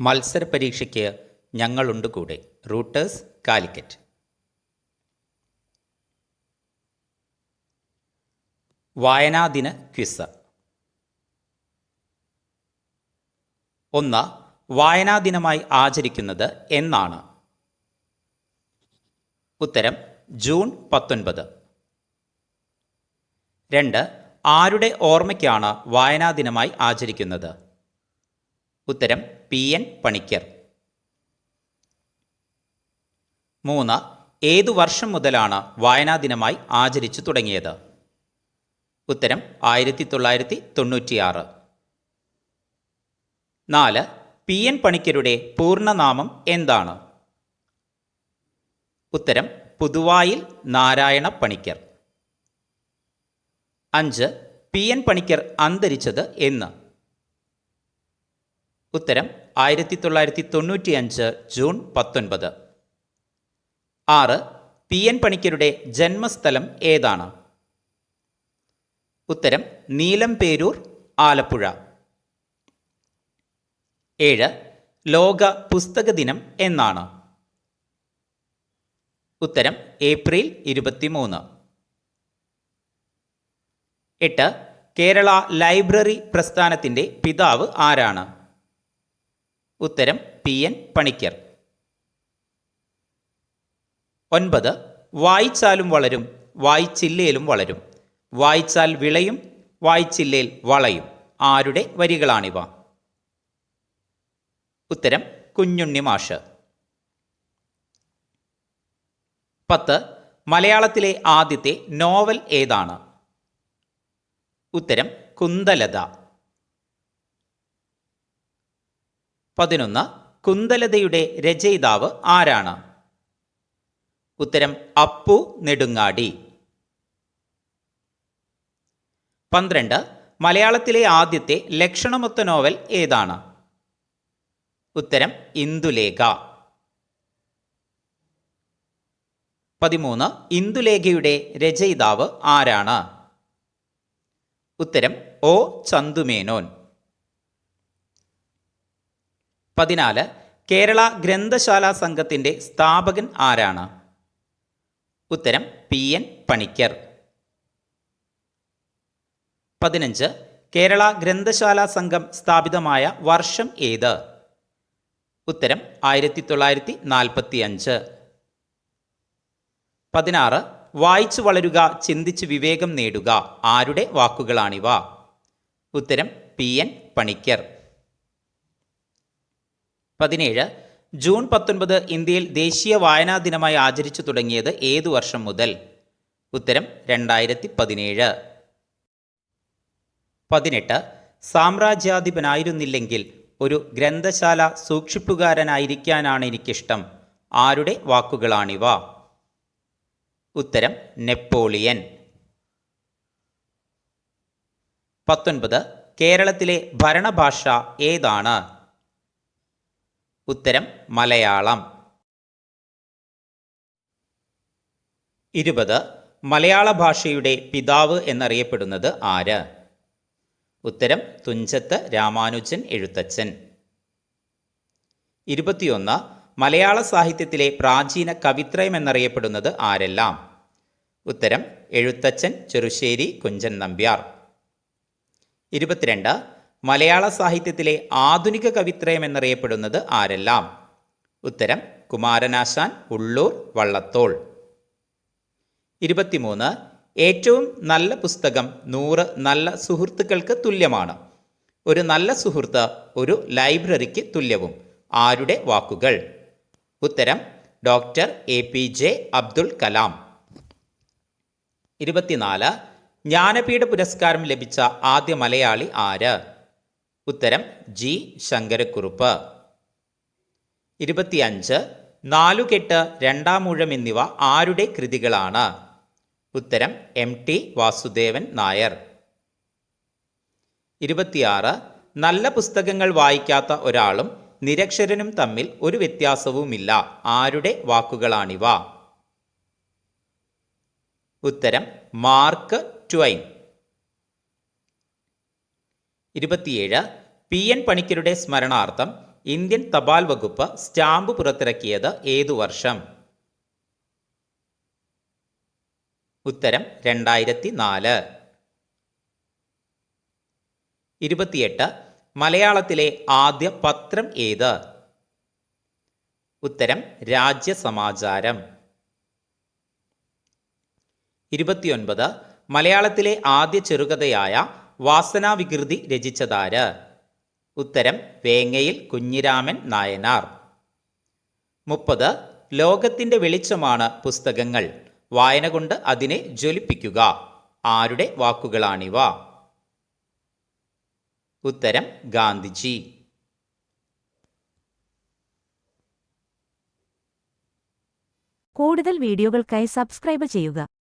മത്സര പരീക്ഷയ്ക്ക് ഞങ്ങളുണ്ട് കൂടെ റൂട്ടേഴ്സ് കാലിക്കറ്റ്. വായനാദിന ക്വിസ്. ഒന്ന് വായനാദിനമായി ആചരിക്കുന്നത് എന്നാണ്. ഉത്തരം ജൂൺ പത്തൊൻപത്. രണ്ട് ആരുടെ ഓർമ്മയ്ക്കാണ് വായനാദിനമായി ആചരിക്കുന്നത്? ഉത്തരം പി എൻ പണിക്കർ. മൂന്ന് ഏതു വർഷം മുതലാണ് വായനാ ദിനമായി ആചരിച്ചു തുടങ്ങിയത്? ഉത്തരം ആയിരത്തി തൊള്ളായിരത്തി തൊണ്ണൂറ്റിയാറ് നാല് പി എൻ പണിക്കരുടെ പൂർണനാമം എന്താണ്? ഉത്തരം പുതുവായിൽ നാരായണ പണിക്കർ. അഞ്ച് പി എൻ പണിക്കർ അന്തരിച്ചത് എന്ന്. ഉത്തരം ആയിരത്തി തൊള്ളായിരത്തി തൊണ്ണൂറ്റി അഞ്ച് ജൂൺ പത്തൊൻപത്. ആറ് പി എൻ പണിക്കരുടെ ജന്മസ്ഥലം ഏതാണ്? ഉത്തരം നീലംപേരൂർ ആലപ്പുഴ. ഏഴ് ലോക പുസ്തക ദിനം എന്നാണ്. ഉത്തരം ഏപ്രിൽ ഇരുപത്തിമൂന്ന്. എട്ട് കേരള ലൈബ്രറി പ്രസ്ഥാനത്തിന്റെ പിതാവ് ആരാണ്? ഉത്തരം പി എൻ പണിക്കർ. ഒൻപത് വായിച്ചാലും വളരും വായിച്ചില്ലേലും വളരും. വായിച്ചാൽ വിളയും വായിച്ചില്ലേൽ വളയും. ആരുടെ വരികളാണിവ? ഉത്തരം കുഞ്ഞുണ്ണി മാഷ്. പത്ത് മലയാളത്തിലെ ആദ്യത്തെ നോവൽ ഏതാണ്? ഉത്തരം കുന്തലത. പതിനൊന്ന് കുന്തലതയുടെ രചയിതാവ് ആരാണ്? ഉത്തരം അപ്പു നെടുങ്ങാടി. പന്ത്രണ്ട് മലയാളത്തിലെ ആദ്യത്തെ ലക്ഷണമൊത്ത നോവൽ ഏതാണ്? ഉത്തരം ഇന്ദുലേഖ. പതിമൂന്ന് ഇന്ദുലേഖയുടെ രചയിതാവ് ആരാണ്? ഉത്തരം ഒ ചന്തുമേനോൻ. പതിനാല് കേരള ഗ്രന്ഥശാല സംഘത്തിന്റെ സ്ഥാപകൻ ആരാണ്? ഉത്തരം പി എൻ പണിക്കർ. പതിനഞ്ച് കേരള ഗ്രന്ഥശാല സംഘം സ്ഥാപിതമായ വർഷം ഏത്? ഉത്തരം ആയിരത്തി തൊള്ളായിരത്തി നാൽപ്പത്തി അഞ്ച് പതിനാറ് വായിച്ചു വളരുക ചിന്തിച്ച് വിവേകം നേടുക ആരുടെ വാക്കുകളാണിവ? ഉത്തരം പി എൻ പണിക്കർ. പതിനേഴ് ജൂൺ പത്തൊൻപത് ഇന്ത്യയിൽ ദേശീയ വായനാ ദിനമായി ആചരിച്ചു തുടങ്ങിയത് ഏതു വർഷം മുതൽ? ഉത്തരം രണ്ടായിരത്തി പതിനേഴ് പതിനെട്ട് സാമ്രാജ്യാധിപനായിരുന്നില്ലെങ്കിൽ ഒരു ഗ്രന്ഥശാല സൂക്ഷിപ്പുകാരനായിരിക്കാനാണ് എനിക്കിഷ്ടം. ആരുടെ വാക്കുകളാണിവ? ഉത്തരം നെപ്പോളിയൻ. പത്തൊൻപത് കേരളത്തിലെ ഭരണഭാഷ ഏതാണ്? ഉത്തരം മലയാളം. ഇരുപത് മലയാള ഭാഷയുടെ പിതാവ് എന്നറിയപ്പെടുന്നത് ആര്? ഉത്തരം തുഞ്ചത്ത് രാമാനുജൻ എഴുത്തച്ഛൻ. ഇരുപത്തിയൊന്ന് മലയാള സാഹിത്യത്തിലെ പ്രാചീന കവിത്രയം എന്നറിയപ്പെടുന്നത് ആരെല്ലാം? ഉത്തരം എഴുത്തച്ഛൻ ചെറുശ്ശേരി കുഞ്ചൻ നമ്പ്യാർ. ഇരുപത്തിരണ്ട് മലയാള സാഹിത്യത്തിലെ ആധുനിക കവിത്രയം എന്നറിയപ്പെടുന്നത് ആരെല്ലാം? ഉത്തരം കുമാരനാശാൻ ഉള്ളൂർ വള്ളത്തോൾ. ഇരുപത്തിമൂന്ന്. ഏറ്റവും നല്ല പുസ്തകം നൂറ് നല്ല സുഹൃത്തുക്കൾക്ക് തുല്യമാണ്. ഒരു നല്ല സുഹൃത്ത് ഒരു ലൈബ്രറിക്ക് തുല്യവും. ആരുടെ വാക്കുകൾ? ഉത്തരം doctor A P J Abdul Kalam. ഇരുപത്തിനാല്. ജ്ഞാനപീഠ പുരസ്കാരം ലഭിച്ച ആദ്യ മലയാളി ആര്? ഉത്തരം ജി ശങ്കരക്കുറുപ്പ്. ഇരുപത്തിയഞ്ച് നാലുകെട്ട് രണ്ടാമൂഴം എന്നിവ ആരുടെ കൃതികളാണ്? ഉത്തരം എം ടി വാസുദേവൻ നായർ. ഇരുപത്തിയാറ് നല്ല പുസ്തകങ്ങൾ വായിക്കാത്ത ഒരാളും നിരക്ഷരനും തമ്മിൽ ഒരു വ്യത്യാസവുമില്ല. ആരുടെ വാക്കുകളാണിവ? ഉത്തരം മാർക്ക് ട്വൈൻ. ഇരുപത്തിയേഴ് പി എൻ പണിക്കരുടെ സ്മരണാർത്ഥം ഇന്ത്യൻ തപാൽ വകുപ്പ് സ്റ്റാമ്പ് പുറത്തിറക്കിയത് ഏതു വർഷം? ഉത്തരം രണ്ടായിരത്തി നാല് ഇരുപത്തിയെട്ട് മലയാളത്തിലെ ആദ്യ പത്രം ഏത്? ഉത്തരം രാജ്യസമാചാരം ഇരുപത്തിയൊൻപത് മലയാളത്തിലെ ആദ്യ ചെറുകഥയായ വാസനാവികൃതി രചിച്ചതാര്? ഉത്തരം വേങ്ങയിൽ കുഞ്ഞിരാമൻ നായനാർ. മുപ്പത് ലോകത്തിന്റെ വെളിച്ചമാണ് പുസ്തകങ്ങൾ. വായന കൊണ്ട് അതിനെ ജ്വലിപ്പിക്കുക. ആരുടെ വാക്കുകളാണിവ? ഉത്തരം ഗാന്ധിജി. കൂടുതൽ വീഡിയോകൾക്കായി സബ്സ്ക്രൈബ് ചെയ്യുക.